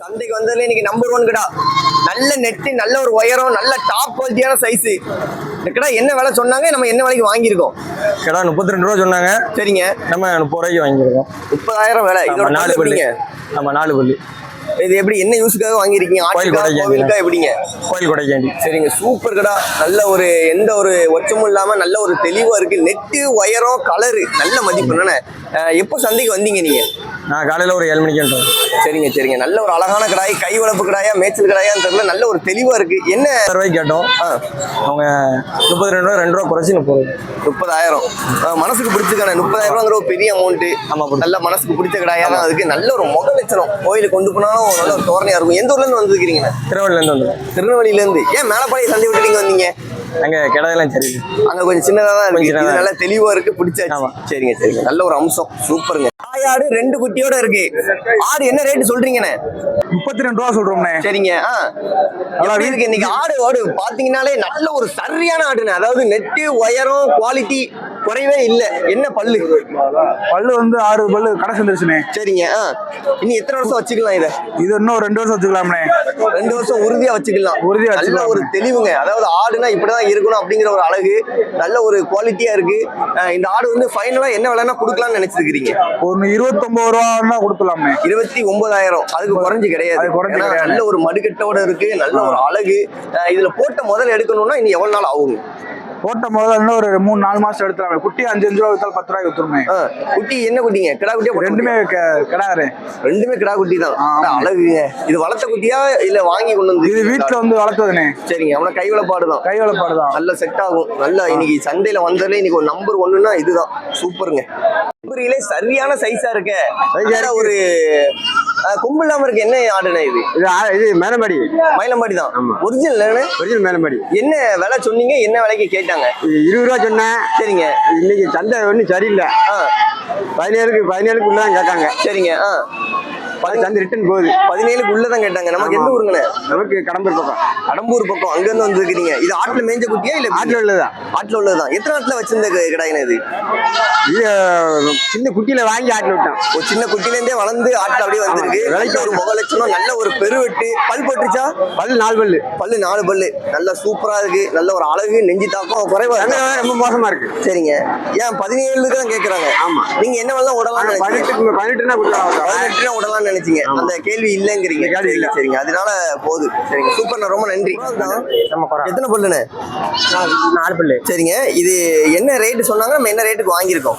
சந்தைக்கு வந்ததுல இன்னைக்கு நம்பர் ஒன் கடா. நல்ல நெட்டு நல்ல ஒரு உயரம் நல்ல டாப் குவாலிட்டியான சைஸ் இந்த கடா என்ன விலை சொன்னாங்க? நம்ம என்ன விலைக்கு வாங்கியிருக்கோம்? கிடா முப்பத்தி ரெண்டு ரூபா சொன்னாங்க. சரிங்க. நம்ம முப்பது ரூபாய்க்கு வாங்கியிருக்கோம். முப்பதாயிரம் விலை. இதோட நாலு எப்படிங்க? ஆமா நாலு பல்லு இது எப்படி என்ன யூஸுக்காக வாங்கியிருக்கீங்க? கோவிலுக்கா எப்படிங்க? கோயில் கொடைக்காண்டி சரிங்க. சூப்பர் கடா. நல்ல ஒரு எந்த ஒரு ஒச்சமும் இல்லாம நல்ல ஒரு தெளிவா இருக்கு. நெட்டு உயரம் கலரு நல்ல மதிப்பு அஹ் எப்போ சந்தைக்கு வந்தீங்க நீங்க? நான் காலையில ஒரு ஏழு மணிக்கு வந்துட்டோம் சரிங்க சரிங்க. நல்ல ஒரு அழகான கடாய் கை வளர்ப்பு கடாயா மேய்ச்சல் கடாயான்னு தெரியல. நல்ல ஒரு தெளிவா இருக்கு. என்ன? முப்பது ரூபாய்க்கு கேட்டோம் அவங்க முப்பத்தி ரெண்டு ரூபா ரெண்டு ரூபா குறைச்சி முப்பது. முப்பதாயிரம். மனசுக்கு பிடிச்சக்கான முப்பதாயிரம் ரூபாங்கிற ஒரு பெரிய அமௌண்ட் ஆமா, bro. நல்ல மனசுக்கு பிடிச்ச கடாயா தான் அதுக்கு. நல்ல ஒரு முக லட்சணம். கோயிலுக்கு கொண்டு போனாலும் நல்ல ஒரு தோரணையா இருக்கும். எந்த ஊர்ல இருந்து வந்திருக்கீங்க திருவள்ளிலேருந்து வந்தோம் திருநெல்வேலியில இருந்து. ஏன் மேலப்பாளைய சந்தை விட்டு நீங்க வந்தீங்க? அங்கே கிடாயெல்லாம் சரி. அங்க கொஞ்சம் சின்னதா தான் இருக்கு. நல்லா தெளிவா இருக்கு. பிடிச்சாச்சு. சரிங்க சரிங்க. நல்ல ஒரு அம்சம். சூப்பருங்க. ஆடு ரெண்டு குட்டியோட இருக்கு. ஆடு என்ன ரேட் சொல்றீங்கண்ணே? முப்பத்தி ரெண்டு ரூபா சொல்றோம்ண்ணே. சரிங்க. ஆ. எப்படி இருக்கு? இன்னைக்கு ஆடு ஆடு பாத்தீங்கன்னாலே நல்ல ஒரு சரியான ஆடுண்ணே. அதாவது நெட்டு உயரம் குவாலிட்டி குறையவே இல்ல. என்ன பல்லு? பல்லு வந்து ஆறு பல்லு கடை சேர்ந்துருச்சுண்ணே சரிங்க. ஆ இனி எத்தனை வருஷம் வச்சுக்கலாம் இத? இது இன்னும் ரெண்டு வருஷம் வச்சுக்கலாம்ண்ணே. ரெண்டு வருஷம் உறுதியா வச்சுக்கலாம். உறுதியா நல்ல வச்சுக்கலாம். ஒரு தெளிவுங்க. அதாவது ஆடுனா இப்படிதான் இருக்கணும் அப்படிங்கிற ஒரு அழகு நல்ல ஒரு குவாலிட்டியா இருக்கு. இந்த ஆடு வந்து ஃபைனலா என்ன விலைன்னா கொடுக்கலாம்னு நினைச்சிருக்கீங்க ஒன்னு இருபத்தொன்பது ரூபா கொடுத்துலாம்ண்ணே இருபத்தி ஒன்பதாயிரம் அதுக்கு குறைஞ்சு கிடையாது. நல்ல ஒரு மடுக்கட்டோட இருக்கு நல்ல ஒரு அழகு. இதுல போட்ட முதல்ல எடுக்கணும்னா இனி எவ்வளவு நாள் ஆகும் போட்ட முதல்ல இன்னும் ஒரு மூணு நாலு மாசம் எடுத்துலாமே குட்டி அஞ்சு அஞ்சு ரூபா வித்தாலும் பத்து ரூபாய்க்கு வித்துருமே. குட்டி என்ன குட்டிங்க? கிடா குட்டியா ரெண்டுமே கிடாரு? ரெண்டுமே கிடா குட்டி தான். அழகுங்க இது வளர்த்த குட்டியா இல்ல வாங்கி கொண்டு வந்து இது வீட்டுல வந்து வளர்த்ததுண்ணே சரிங்க அவன கை வளப்பாடு தான் கை வளப்பாடு தான் நல்ல செட் ஆகும். நல்ல இன்னைக்கு சந்தையில வந்ததுல இன்னைக்கு ஒரு நம்பர் ஒண்ணுன்னா இதுதான். சூப்பருங்க. சரியான சைஸா இருக்க. ஒரு கொம்பு இல்லாம இருக்கு என்ன ஆடுனா இது? இது மேலமாடி மயிலம்பாடி தான். ஒரிஜினல் ஒரிஜினல் மேலமாடி என்ன விலை சொன்னீங்க? என்ன விலைக்கு கேட்டாங்க? இருபது ரூபா சொன்னேன். சரிங்க. இன்னைக்கு சந்தை ஒன்றும் சரியில்லை. பதினேழுக்கு பதினேழுக்குள்ள தான் கேட்காங்க சரிங்க ஆ. சந்தை ரிட்டர்ன் போகுது. பதினேழுக்கு உள்ளதான் கேட்டாங்க. நமக்கு எந்த ஊருங்கண்ணே? நமக்கு கடம்பூர் பக்கம். கடம்பூர் பக்கம். அங்க இருந்து வந்திருக்கீங்க இது ஆட்டுல மேய்ஞ்ச குட்டியா இல்ல ஆட்டில் உள்ளதுதான். ஆட்டுல உள்ளதுதான். எத்தனை ஆட்டுல வச்சிருந்த க- கிடாய்ண்ணே இது? இது சின்ன குட்டியில வாங்கி ஆட்டில் விட்டோம் ஒரு சின்ன குட்டில இருந்தே வளர்ந்து ஆட்டுல அப்படியே வந்திருக்கு. நல்ல ஒரு முக லட்சணம் நல்ல ஒரு பெருவெட்டு. பல் போட்டுச்சா? பல்லு நாலு பல்லு. பல்லு நாலு பல்லு. நல்ல சூப்பரா இருக்கு. நல்ல ஒரு அழகு நெஞ்சு தாக்கம் குறைவா இருக்கு. ரொம்ப மோசமா இருக்கு. சரிங்க. ஏன் பதினேழுக்கு தான் கேக்குறாங்க? ஆமா. நீங்க என்ன விடலாம்னு நினைச்சீங்க பதினெட்டு பதினெட்டுனா பதினெட்டுனா விடலாம்னு நினைச்சீங்க. அந்த கேள்வி இல்லைங்கிறீங்க. கேள்வி இல்ல. சரிங்க, அதனால போகுது சரிங்க. சூப்பர் ரொம்ப நன்றி. எத்தனை பல்லுண்ணே? நாலு பல்லு. சரிங்க. இது என்ன ரேட் சொன்னாங்க? நம்ம என்ன ரேட்டுக்கு வாங்கியிருக்கோம்?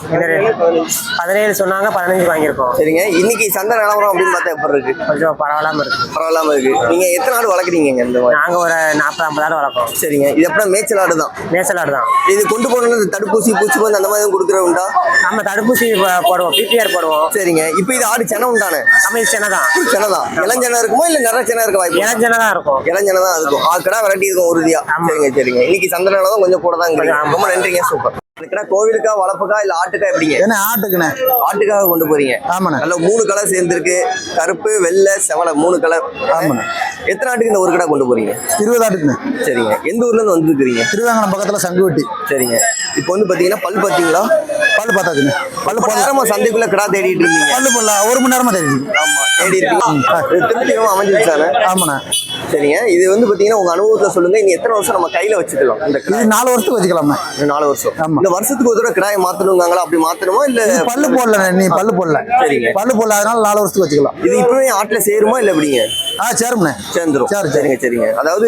பதினேழு சொன்னாங்க பதினஞ்சு வாங்கியிருக்கோம். சரிங்க. இன்னைக்கு சந்தை நிலவரம் அப்படின்னு பார்த்தா எப்படி இருக்கு? கொஞ்சம் பரவாயில்லாம இருக்கு. பரவாயில்லாம இருக்கு. நீங்க எத்தனை ஆடு வளர்க்குறீங்க இந்த மாதிரி நாங்க ஒரு நாற்பது ஐம்பதாயிரம் வளர்ப்போம் சரிங்க. இது எப்படின்னா மேய்ச்சல் ஆடு தான் மேசலாடு தான் இது கொண்டு போகணும்னு தடுப்பூசி பூச்சி மருந்து அந்த மாதிரி கொடுக்குற உண்டா? நம்ம தடுப்பூசி போடுவோம். பிபிஆர் போடுவோம். சரிங்க. இப்போ இது ஆடு செனை உண்டானே? நம்ம சென்னை தான். செனை தான். இளஞ்சனை இருக்குமோ இல்லை நிறைய செனை இருக்க வாய்ப்பு இளஞ்சனை தான் இருக்கும். இளஞ்சனை தான் இருக்கும். ஆ கடை வெரைட்டி இருக்கும் உறுதியா சரிங்க சரிங்க. இன்னைக்கு சந்திரனால தான் கொஞ்சம் கூட தான். ரொம்ப நன்றிங்க. சூப்பர். இதுக்கடா கோவிலுக்கா வளர்ப்புக்கா இல்ல ஆட்டுக்கா எப்படிங்க? என்ன ஆட்டுக்குண்ணே. ஆட்டுக்காக கொண்டு போறீங்க. ஆமாண்ணே. நல்ல மூணு கலர் சேர்ந்துருக்கு. கருப்பு வெள்ளை செவலை மூணு கலர் ஆமாண்ணே. எத்தனை ஆட்டுக்கு இந்த ஒரு கடை கொண்டு போறீங்க? இருபது ஆட்டுக்குண்ணே. சரிங்க. எந்த ஊர்ல இருந்து வந்துருக்கீங்க திருவேங்கடம் பக்கத்துல சங்குவட்டி. சரிங்க. இப்போ வந்து பாத்தீங்கன்னா பல் பாத்தீங்களா? பல்லு பார்த்தாச்சுண்ணே. பல்லு பல நேரமா சந்தைக்குள்ள கிடா தேடிட்டு இருந்தீங்க. பல்லு போடல. ஒரு மணி நேரமா தெரியுது ஆமா தேடி இருக்கீங்க. திருப்திகரமா அமைஞ்சிருச்சானே ஆமாண்ணே. சரிங்க. இது வந்து பாத்தீங்கன்னா உங்க அனுபவத்துல சொல்லுங்க. இனி எத்தனை வருஷம் நம்ம கையில வச்சுக்கலாம் இந்த இது நாலு வருஷத்துக்கு வச்சுக்கலாம்ண்ணே இன்னும் நாலு வருஷம். இந்த வருஷத்துக்கு ஒரு தடவை கிடாயை மாத்தணுங்காங்களா? அப்படி மாத்தணுமா? இல்ல பல்லு போடல நீ பல்லு போடல. சரிங்க. பல்லு போடல அதனால நாலு வருஷத்துக்கு வச்சுக்கலாம். இது இப்பவே ஆட்டுல சேருமா? இல்ல எப்படிங்க? ஆ சேரும்ண்ணே. சேர்ந்துரும். சரி, சரி. சரிங்க சரிங்க. அதாவது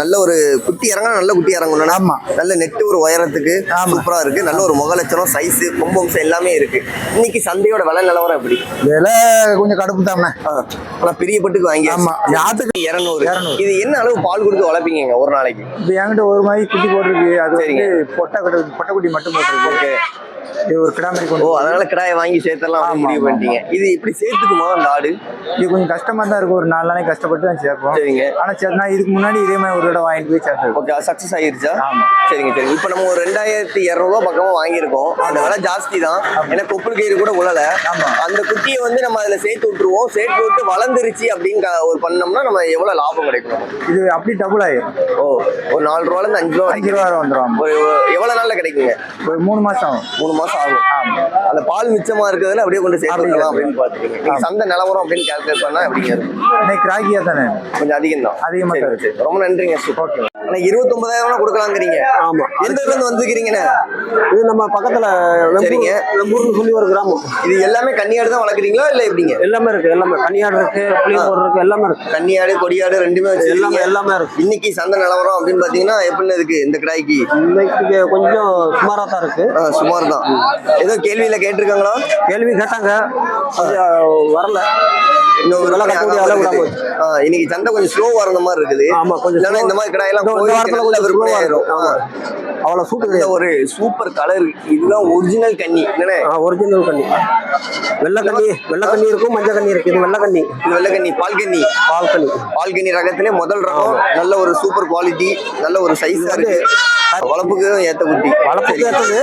நல்ல ஒரு குட்டி இறங்க நல்ல குட்டி இறங்கணும் ஆமா. நல்ல நெட்டு ஒரு உயரத்துக்கு ஆமா. சூப்பரா இருக்கு. நல்ல ஒரு முகலட்சணம் சைஸ் கொம்பம்சம் எல்லாமே இருக்கு. இன்னைக்கு சந்தையோட விலை நிலவரம் எப்படி? விலை கொஞ்சம் கடுப்பு தாம்ண்ணே ஆ, ஆனா பிரியப்பட்டுக்கு வாங்கி ஆமா. ஆட்டுக்கு இருநூறு. 200. இது என்ன அளவு பால் கொடுத்து வளர்ப்பீங்க ஒரு நாளைக்கு இப்போ என்கிட்ட ஒரு மாதிரி குட்டி போட்டிருக்கு அது சரிங்க. வந்து பொட்டை கட்டு பொட்டைக்குட்டி மட்டும் போட்டிருக்கு ஒரு கிடா மாதிரி ஓ கொண்டு அதனால கிடாயை வாங்கி சேர்த்தலாம் முடிவு பண்ணிட்டீங்க. இது இப்படி சேர்த்துக்குமா அந்த ஆடு? இது கொஞ்சம் கஷ்டமா தான் இருக்கும். ஒரு நாலு நாளைக்கு கஷ்டப்பட்டு தான் சேர்ப்போம். சரிங்க. ஆனா சரி நான் இதுக்கு முன்னாடி இதே மாதிரி ஒரு தடவை வாங்கிட்டு போய் சேர்த்தது. ஓகே சக்சஸ் ஆயிருச்சா? ஆமா. சரிங்க சரிங்க. இப்போ நம்ம ஒரு ரெண்டாயிரத்தி இரநூறுவா பக்கமா வாங்கியிருக்கோம். அந்த விலை ஜாஸ்தி தான். ஏன்னா கொப்புள் கயிறு கூட உழல. அந்த குட்டியை வந்து நம்ம அதுல சேர்த்து விட்டுருவோம். சேர்த்து விட்டு வளர்ந்துருச்சு அப்படின்னு ஒரு பண்ணோம்னா நம்ம எவ்வளவு லாபம் கிடைக்கும்? இது அப்படி டபுள் ஆயிரும். ஓ ஒரு நாலு ரூபால இருந்து அஞ்சு ரூபா அஞ்சு ரூபா வந்துடும் ஒரு எவ்வளவு நாள்ல கிடைக்குங்க? ஒரு மூணு மாசம் மூணு மாசம் மாசம் ஆகும் அந்த பால் மிச்சமா இருக்கிறதுல அப்படியே கொண்டு சேர்த்துக்கலாம் அப்படின்னு பாத்துக்கீங்க நீங்க சந்தை நிலவரம் அப்படின்னு கால்குலேட் பண்ணா எப்படிங்க இருக்கும் இன்னைக்கு ராகியா தானே? கொஞ்சம் அதிகம் தான் அதிகமா சரி, தான் சரி. ரொம்ப நன்றிங்க சூப்பர் ஆனா இருபத்தி ஒன்பதாயிரம் கொடுக்கலாங்கிறீங்க. ஆமா. எந்த இருந்து வந்துக்கிறீங்கண்ணே இது நம்ம பக்கத்துல சரிங்க. வெம்பூர்னு சொல்லி ஒரு கிராமம். இது எல்லாமே கன்னியாடு தான் வளர்க்குறீங்களா இல்ல எப்படிங்க? எல்லாமே இருக்கு. எல்லாமே கன்னியாடு இருக்கு புளியம்பூர் இருக்கு எல்லாமே இருக்கு. கன்னியாடு கொடியாடு ரெண்டுமே எல்லாமே வச்சிருக்கீங்க. எல்லாமே இருக்கு. இன்னைக்கு சந்தை நிலவரம் அப்படின்னு பாத்தீங்கன்னா எப்படி இருக்கு இந்த கிடாய்க்கு? இன்னைக்கு கொஞ்சம் சுமாரா தான் இருக்கு. சுமார் தான். ஏதோ கேள்வியில கேட்டிருக்காங்களா? கேள்வி கேட்டாங்க. அது வரல. இன்னைக்கு சந்தை கொஞ்சம் ஸ்லோ வரந்த மாதிரி இருக்குது. ஆமா, கொஞ்சம். இந்த மாதிரி கடாயெல்லாம் வாரத்துல கொஞ்சம் விற்பனை ஆயிரும். அவ்வளவு நல்ல ஒரு சூப்பர் கலர் இதுதான் ஒரிஜினல் கன்னி. என்னண்ணே? ஒரிஜினல் கண்ணி வெள்ளை கண்ணி வெள்ளை கண்ணி இருக்கும் மஞ்சள் கண்ணி இருக்கு. இது வெள்ளை கண்ணி இது வெள்ளை கன்னி பால் கன்னி. பால் கண்ணி பால் கன்னி ரகத்திலே முதல் ரகம். நல்ல ஒரு சூப்பர் குவாலிட்டி நல்ல ஒரு சைஸா இருக்கு. வளர்ப்புக்கு ஏத்த குட்டி. வளர்ப்புக்கு ஏற்றது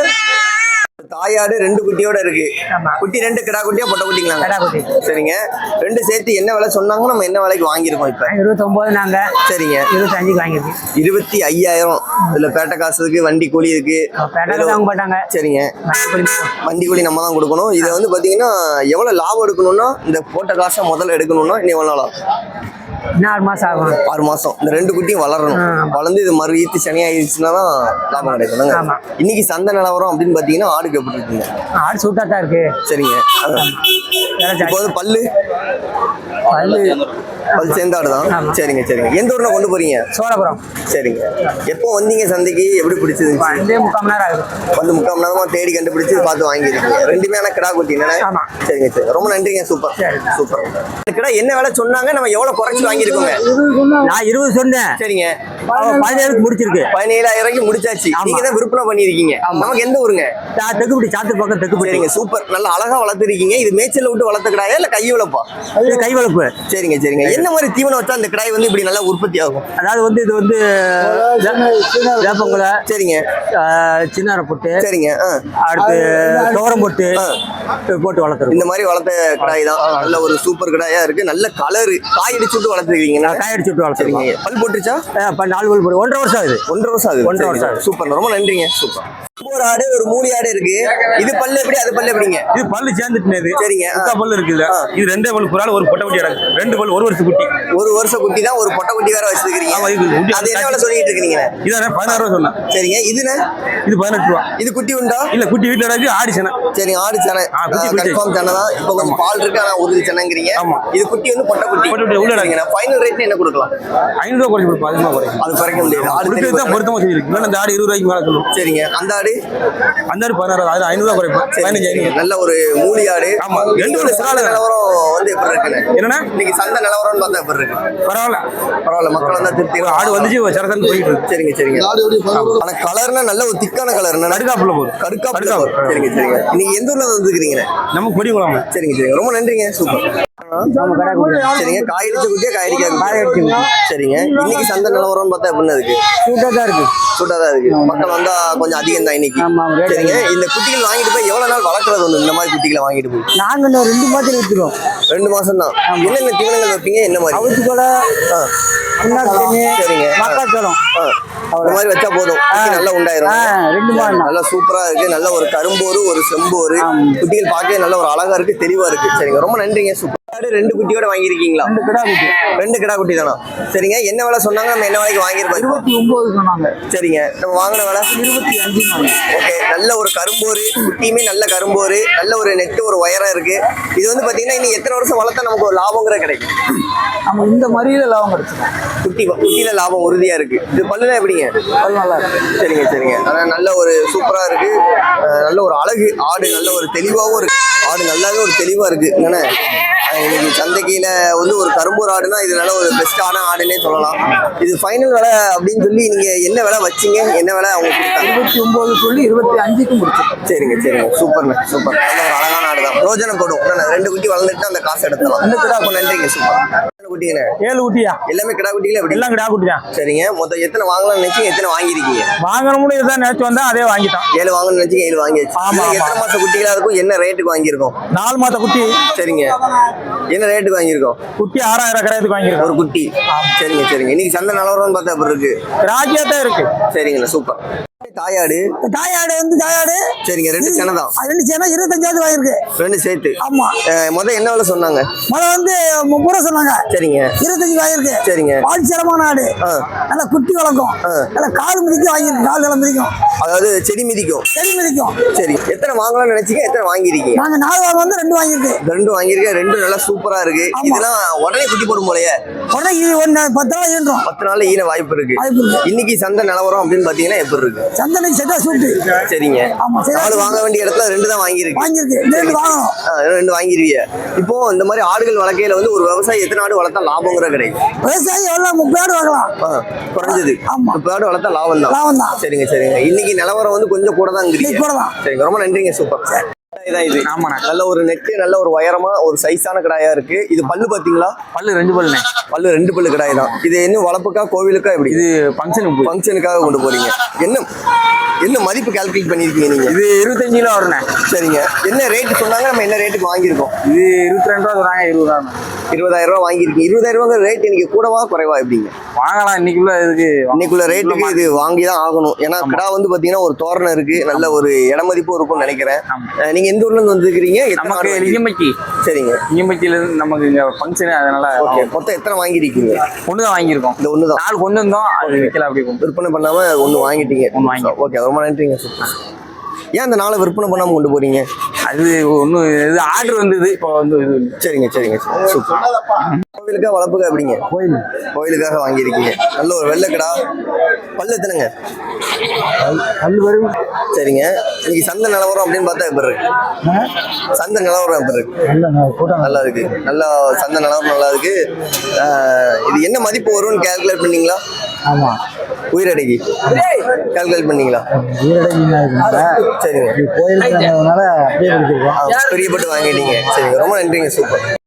தாயாடு ரெண்டு குட்டியோட இருக்கு. குட்டி ரெண்டு கிடா குட்டியா பொட்டை குட்டிங்களா? கடா குட்டி. சரிங்க. ரெண்டு சேர்த்து என்ன விலை சொன்னாங்க? நம்ம என்ன விலைக்கு வாங்கியிருக்கோம் இப்ப? இருபத்தொன்பது நாங்க சரிங்க. இருபத்தஞ்சுக்கு வாங்கியிருக்கோம். இருபத்தி ஐயாயிரம். இதுல பேட்டை காசுக்கு வண்டி கூலி இருக்கு. மாட்டாங்க சரிங்க. வண்டி கூலி நம்ம தான் கொடுக்கணும். இதை வந்து பாத்தீங்கன்னா எவ்வளவு லாபம் எடுக்கணும்னா இந்த போட்ட காசை முதல்ல எடுக்கணும்னா இன்னும் எவ்வளவு நாலு மாசம் ஆகும். ஆறு மாசம். இந்த ரெண்டு குட்டியும் வளரணும். வளர்ந்து இது மறு ஈத்து சனியாயிருச்சுன்னா தான் லாபம் கிடைக்கணுங்க ஆமா. இன்னைக்கு சந்தை நிலவரம் அப்படின்னு பாத்தீங்கன்னா ஆடுக்கு எப்படி இருக்குங்க? ஆடு சூட்டா தான் இருக்கு. சரிங்க. இப்போ பல்லு? பல்லு. பல் சேர்ந்தாடு தான். சரிங்க சரிங்க. எந்த ஊர்ல கொண்டு போறீங்க? சோழபுரம். சரிங்க. எப்போ வந்தீங்க சந்தைக்கு? எப்படி பிடிச்சிருந்துச்சு ரெண்டே முக்கால் மணி நேரம் ஆகுது. வந்து முக்கால் மணி நேரமா தேடி கண்டுபிடிச்சு பார்த்து வாங்கியிருக்கீங்க. ரெண்டுமே ஆனா கிடா குட்டி என்ன. சரிங்க சரி. ரொம்ப நன்றிங்க. சூப்பர். சூப்பர். கிடா என்ன விலை சொன்னாங்க? நம்ம எவ்வளவு குறைச்சு வாங்கியிருக்கோங்க? நான் இருபது சொன்னேன். சரிங்க. பதினேழுக்கு முடிச்சிருக்கு. பதினேழாயிரம் முடிச்சாச்சு. நீங்க தான் விற்பனை பண்ணிருக்கீங்க நமக்கு எந்த ஊருங்க? தெக்குப்பிடி சாத்தூர் பக்கம் தெக்குப்பிடி சரிங்க சூப்பர். நல்லா அழகா வளர்த்துருக்கீங்க. இது மேய்ச்சல் விட்டு வளர்த்த கிடாயா இல்ல கை வளர்ப்பா? இது கை வளர்ப்பு. சரிங்க சரிங்க. என்ன மாதிரி தீவனம் வச்சா அந்த கிடாய் வந்து இப்படி நல்லா உற்பத்தி ஆகும்? அதாவது வந்து இது வந்து வேப்பங்குலை சரிங்க. சின்ன பொட்டு சரிங்க. அடுத்து துவரம் பொட்டு. போட்டு வளர்த்துருக்கோம் இந்த மாதிரி வளர்த்த கிடாய் தான். நல்ல ஒரு சூப்பர் கிடாயா இருக்கு. நல்ல கலரு காய் அடிச்சு விட்டு வளர்த்துருக்கீங்க. காய் அடிச்சு விட்டு சரிங்க. வளர்த்துருக்கோம் பல் போட்டுச்சா இப்போ நாலு பல் போடு ஒன்றரை வருஷம் ஆகுது. ஒன்றரை வருஷம் ஆகுது. ஒன்றரை வருஷம். ஆகுது. சூப்பர். ரொம்ப நன்றிங்க. சூப்பர். ஒரு ஆடு ஒரு மூலி ஆடு இருக்கு. இது பல்லு எப்படி? அது பல்லு எப்படிங்க? இது பல்லு சேர்ந்துட்டு சரிங்க. முக்கா பல்லு இருக்குது ஆ. இது ரெண்டே பல்லு ஒரு ஆள் ஒரு பொட்டை குட்டி இறக்கு ரெண்டு பல்லு ஒரு வருஷம் குட்டி. ஒரு வருஷம் குட்டி தான் ஒரு பொட்டை குட்டி வேற வச்சிருக்கீங்க அது என்ன வேலை சொல்லிட்டு இருக்கீங்க? இதான் பதினாறு ரூபா சொன்னேன். சரிங்க. இதுன்னு இது பதினெட்டு ரூபா. இது குட்டி உண்டா? இல்ல குட்டி வீட்டுல இருக்கு ஆடி சேனை. சரிங்க ஆடு செனை. கன்ஃபார்ம் செனை தான். இப்போ கொஞ்சம் பால் இருக்கு ஆனா உறுதி செனைங்கிறீங்க. ஆமா. இது குட்டி வந்து பொட்டை குட்டி. பொட்டை குட்டி, உள்ள ஃபைனல் ரேட் என்ன கொடுக்கலாம்? ஐநூறு ரூபா குறைச்சு கொடுப்போம் அதிகமா குறைக்கும் அது குறைக்க முடியாது. பொருத்தமா இல்லைன்னா இந்த ஆடு இருபது ரூபாய்க்கு மேல சொல்லுவோம் சரிங்க. அந்த ஆடு அந்த ஆடு பதினாறு ரூபா அது ஐநூறு ரூபா குறைப்போம் பதினஞ்சு ஐநூறு. நல்ல ஒரு மூலி ஆடு. ஆமா. ரெண்டு சந்தை காலு. நிலவரம் வந்து எப்படி இருக்குன்னு? என்னன்னா இன்னைக்கு சந்தை நிலவரம்னு பார்த்தா எப்படி இருக்கு? பரவாயில்ல. பரவாயில்ல மக்கள் வந்தா திருப்தி ஆடு வந்துச்சு சரசன் போயிட்டு இருக்கு. சரிங்க சரிங்க. ஆனா கலர்னா நல்ல ஒரு திக்கான கலர் கடுக்காப்புல போகுது. கருக்கா. சரிங்க சரிங்க. நீங்க எந்த ஊர்ல வந்துருக்கீங்க நம்ம கொடி குழம்பு சரிங்க சரிங்க. ரொம்ப நன்றிங்க. சூப்பர். சரிங்க. காய் அடிச்ச குட்டியா காய் அடிக்காது சரிங்க. இன்னைக்கு சந்தை நிலவரம்னு பார்த்தா எப்படின்னு இருக்கு? சூட்டாக தான் இருக்கு. சூட்டா தான் இருக்கு. மக்கள் வந்தா கொஞ்சம் அதிகம் தான் இன்னைக்கு. சரிங்க. இந்த குட்டிகள் வாங்கிட்டு போய் எவ்வளவு நாள் வளர்க்கறது ஒண்ணு இந்த மாதிரி குட்டிகளை வாங்கிட்டு போய்? இன்னும் ரெண்டு மாதத்தில் விற்றுருவோம் ரெண்டு மாசம் தான் என்னென்ன தீவனங்கள் வைப்பீங்க? என்ன மாதிரி? அவுத்து கூட சரிங்க. மக்காச்சோளம். மாதிரி வச்சா போதும். நல்லா உண்டாயிரும். ரெண்டு மாதம் நல்லா சூப்பரா இருக்கு. நல்ல ஒரு கரும்போரு ஒரு செம்போரு. குட்டிகள் பார்க்கவே நல்ல ஒரு அழகா இருக்கு தெளிவா இருக்கு. சரிங்க. ரொம்ப நன்றிங்க. சூப்பர். ரெண்டு குட்டியோட வாங்கியிருக்கீங்களா? ரெண்டு கிடா குட்டி. ரெண்டு கிடா குட்டி தானா? சரிங்க. என்ன விலை சொன்னாங்க? நம்ம என்ன விலைக்கு வாங்கியிருக்கோம்? இருபத்தி ஒன்பது சொன்னாங்க. சரிங்க. நம்ம வாங்கின விலை? இருபத்தி அஞ்சு ஓகே. நல்ல ஒரு கரும்போரு குட்டியுமே நல்ல கரும்போரு நல்ல ஒரு நெட்டு ஒரு ஒயரா இருக்கு. இது வந்து பாத்தீங்கன்னா இன்னும் எத்தனை வருஷம் வளர்த்தா நமக்கு ஒரு லாபங்கிற கிடைக்கும்? நம்ம இந்த மறியல லாபம் கிடைச்சிடும் குட்டி குட்டியில லாபம் உறுதியா இருக்கு. இது பல்லுலாம் எப்படிங்க? அது நல்லா இருக்கு. சரிங்க சரிங்க. ஆனா நல்ல ஒரு சூப்பரா இருக்கு. நல்ல ஒரு அழகு. ஆடு நல்ல ஒரு தெளிவாகவும் இருக்கு. ஆடு நல்லாவே ஒரு தெளிவா இருக்கு. அஹ் இன்னைக்கு சந்தைக்கில வந்து ஒரு கரும்பூர் ஆடுனா இது நல்ல ஒரு பெஸ்டான ஆடுன்னே சொல்லலாம். இது ஃபைனல் விலை அப்படின்னு சொல்லி நீங்க என்ன விலை வச்சீங்க? என்ன விலை அவங்க கொடுத்தாங்க? இருபத்தி ஒன்பது சொல்லி இருபத்தி அஞ்சுக்கு முடிச்சிடும் சரிங்க சரிங்க. சூப்பர்ண்ணே சூப்பர் நல்ல ஒரு அழகான ஆடு தான் ரோஜனம் போடும் ரெண்டு குட்டி வளர்ந்துட்டு அந்த காசு எடுத்துலாம் இந்த கிடா அப்போ நன்றிங்க சூப்பர். குட்டிங்கண்ணே? ஏழு குட்டியா? எல்லாமே கிடா குட்டிகளே எப்படி? எல்லாம் கிடா குட்டி தான் சரிங்க. மொத்தம் எத்தனை வாங்கலாம்னு நினைச்சீங்க? எத்தனை வாங்கியிருக்கீங்க? வாங்கணும்னு இதுதான் நினைச்சு வந்தா அதே வாங்கிட்டான் ஏழு வாங்கணும்னு நினைச்சீங்க ஏழு வாங்கியாச்சு. ஆமா, எத்தனை. மாசம் குட்டிகளா இருக்கும்? என்ன ரேட்டுக்கு வாங்கியிருக்கோம்? நாலு மாத குட்டி. சரிங்க. என்ன ரேட்டுக்கு வாங்கியிருக்கோம்? குட்டி ஆறாயிரம் கரையத்துக்கு வாங்கியிருக்கோம். ஒரு குட்டி. சரிங்க சரிங்க. இன்னைக்கு சந்தை நிலவரம்னு பார்த்தா அப்படி இருக்கு? ராஜியா தான் இருக்கு. சரிங்கண்ணா சூப்பர். தாயாடு. தாயாடு வந்து தாயாடு. சரிங்க ரெண்டு செனை தான் ரெண்டு சேனா இருபத்தஞ்சாவது வாங்கியிருக்கு ரெண்டு சேர்த்து. ஆமா. அஹ், முத என்ன வேலை சொன்னாங்க? முதல்ல வந்து முப்பது சொன்னாங்க. சரிங்க. இருபத்தஞ்சு வாங்கியிருக்கு சரிங்க. பால் சிரமமான ஆடு. நல்லா குட்டி வளர்க்கும். நல்லா கால் மிதிக்கும் வாங்கியிருக்கு கால் எல்லாம் மிதிக்கும். அதாவது செடி மிதிக்கும். செடி மிதிக்கும். சரி எத்தனை வாங்கலாம்னு நினைச்சீங்க எத்தனை வாங்கியிருக்கீங்க? நாங்க நாலு வாங்க வந்து ரெண்டு வாங்கியிருக்கு. ரெண்டு வாங்கியிருக்கேன் ரெண்டும் நல்லா சூப்பரா இருக்கு. இதெல்லாம் உடனே குட்டி போடும் போலயே. உடனே ஒன்று பத்து ரூபா ஈன்றோம். பத்து நாள்ல ஈன வாய்ப்பு இருக்கு. இன்னைக்கு சந்தை நிலவரம் அப்படின்னு பாத்தீங்கன்னா எப்படி இருக்கு? சந்தனை செட்டா சூட்டு சரிங்க. ஆமா, சரி. வாங்க வேண்டிய இடத்துல ரெண்டு தான் வாங்கியிருக்கு. வாங்கியிருக்கு. ரெண்டு வாங்கணும். ரெண்டு வாங்கிருவீங்க இப்போ இந்த மாதிரி ஆடுகள் வளர்க்கையில வந்து ஒரு விவசாயி எத்தனை ஆடு வளர்த்தா லாபங்கிற கிடைக்கும் விவசாயி எவ்வளோ முப்பது ஆடு ஆ, குறைஞ்சது. ஆமா. முப்பது ஆடு வளர்த்தா லாபம் தான் லாபம் தான். சரிங்க சரிங்க. இன்னைக்கு நிலவரம் வந்து கொஞ்சம் கூட தான் இன்னைக்கு கூட தான். சரிங்க ரொம்ப நன்றிங்க. சூப்பர். இதான் இது. ஆமாண்ணே. நல்ல ஒரு நெட்டு நல்ல ஒரு உயரமா ஒரு சைஸான கடாயா இருக்கு. இது பல்லு பாத்தீங்களா? பல்லு ரெண்டு பல்லுண்ணே. பல்லு ரெண்டு பல்லு கடாய் தான். இது இன்னும் வளர்ப்புக்கா கோவிலுக்கா எப்படி? இது ஃபங்க்ஷனுக்கு ஃபங்க்ஷனுக்காக கொண்டு போறீங்க. என்ன என்ன மதிப்பு கால்குலேட் பண்ணிருக்கீங்க நீங்க? இது இருபத்தஞ்சு கிலோ வருண்ணே. சரிங்க. என்ன ரேட் சொன்னாங்க நம்ம என்ன ரேட்டுக்கு வாங்கியிருக்கோம்? இது இருபத்தி ரெண்டு ரூபா சொன்னாங்க இருபது ரூபா இருபதாயிரம் ரூபாய் வாங்கியிருக்கீங்க. இருபதாயிரம் ரூபாய் ரேட் இன்னைக்கு கூடவா குறைவா எப்படிங்க? வாங்கலாம் இன்னைக்குள்ள இதுக்கு இன்னைக்குள்ள ரேட்டுக்கு இது வாங்கி தான் ஆகணும். ஏன்னா கிடா வந்து பாத்தீங்கன்னா ஒரு தோரணம் இருக்கு. நல்ல ஒரு இட மதிப்பும் இருக்கும்னு நினைக்கிறேன். நீங்க எந்த ஊர்ல இருந்து வந்திருக்கீங்க நமக்கு லிங்கம்பட்டி சரிங்க. லிங்கம்பட்டியில இருந்து நமக்கு இங்க ஃபங்க்ஷன் அதனால ஓகே. மொத்தம் எத்தனை வாங்கியிருக்கீங்க? ஒன்று தான் வாங்கியிருக்கோம். இந்த ஒண்ணுதான். நாலு கொண்டு வந்தோம் அது விற்கல அப்படி விற்பனை பண்ணாம ஒண்ணு வாங்கிட்டீங்க. ஒண்ணு வாங்கி. ஓகே ரொம்ப நன்றிங்க சூப்பர் ஏன் அந்த நாளை விற்பனை பண்ணாம கொண்டு போறீங்க? அது ஒன்றும் இது ஆர்டர் வந்தது இப்போ வந்து இது. சரிங்க சரிங்க சரி, சூப்பர். கோவிலுக்கா வளர்ப்புக்கா எப்படிங்க? கோயில். கோயிலுக்காக வாங்கியிருக்கீங்க. நல்ல ஒரு வெள்ளைக்கடா. பல்லு எத்தனைங்க? கல் வரும். சரிங்க. இன்னைக்கு சந்தை நிலவரம் அப்படின்னு பார்த்தா எப்படி இருக்கு? சந்தை நிலவரம் எப்படி இருக்கு? நல்ல கூட்டம். நல்லா இருக்கு. நல்லா சந்தை நிலவரம் நல்லா இருக்கு. இது என்ன மதிப்பு வரும்னு கால்குலேட் பண்ணீங்களா? ஆமா. உயிரடைக்கு கால்குலேட் பண்ணீங்களா? சரிங்க. பிரியப்பட்டு வாங்கிட்டீங்க. சரிங்க. ரொம்ப நன்றிங்க. சூப்பர்.